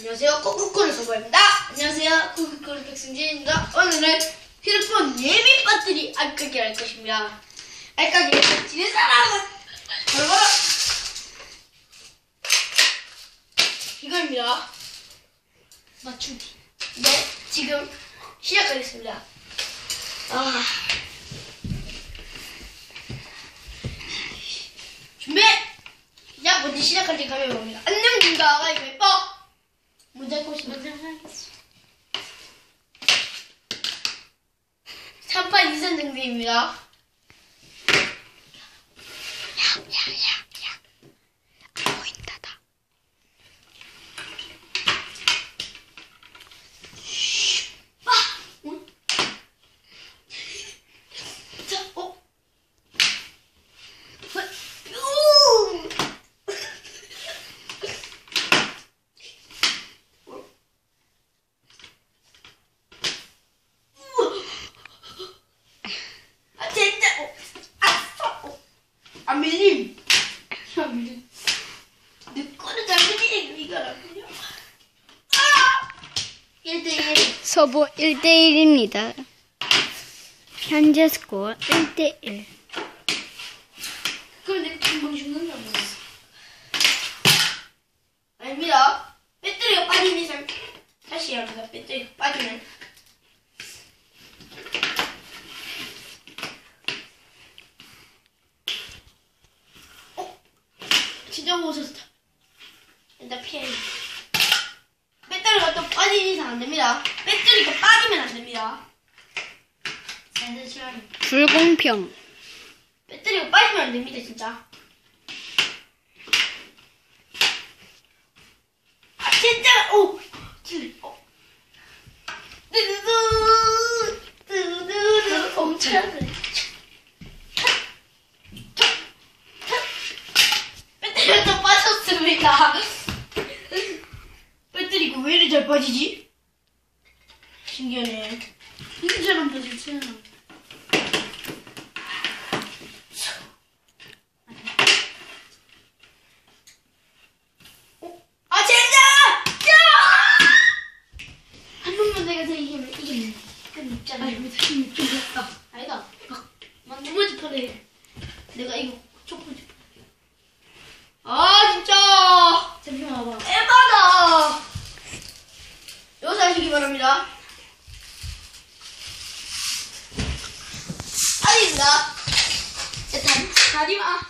안녕하세요. 코코코의 서버입니다. 안녕하세요. 코코코의 백승진입니다. 오늘은 휴대폰 예비 배터리 알까기 할 것입니다. 알까기를 지는 사람은 바로 이거입니다. 맞추기. 네, 지금 시작하겠습니다. 아. 준비! 야, 먼저 시작할 때 가면 봅니다. 안녕, 누가! 먼 먼저 하겠습니다. 3판 2선 등대입니다. 아! 응? 자, 어? 우! 아, 진짜! 어, 아싸! 어, 안 밀림. 내잘 밀리네, 이거 안 밀려. 아! 1대1. 서보 1대1입니다. 현재 스코어 1대1. 그럼 내 금방 죽는다 뭐. 아닙니다. 배터리가 빠진 이상 다시 해야 합니다. 배터리가 빠지면. 어? 진짜 무서웠다. 일단 피해. 배터리가 또 빠진 이상 안 됩니다. 배터리가 빠지면 안 됩니다. 잠시만요. 불공평. 배터리가 빠지면 안 됩니다, 진짜. 아, 진짜, 오! 진, 어. 빠졌습니다. 배터리가 왜 이리 잘 빠지지? 신기하네. 빠지지. 아 힘이 좀 됐다. 아니다. 막, 두 번째 판에 내가 이거 판. 아 진짜. 잠시만 와봐. 에바다. 여기서 하시기 바랍니다. 아닙니다. 자, 다리, 다리 마.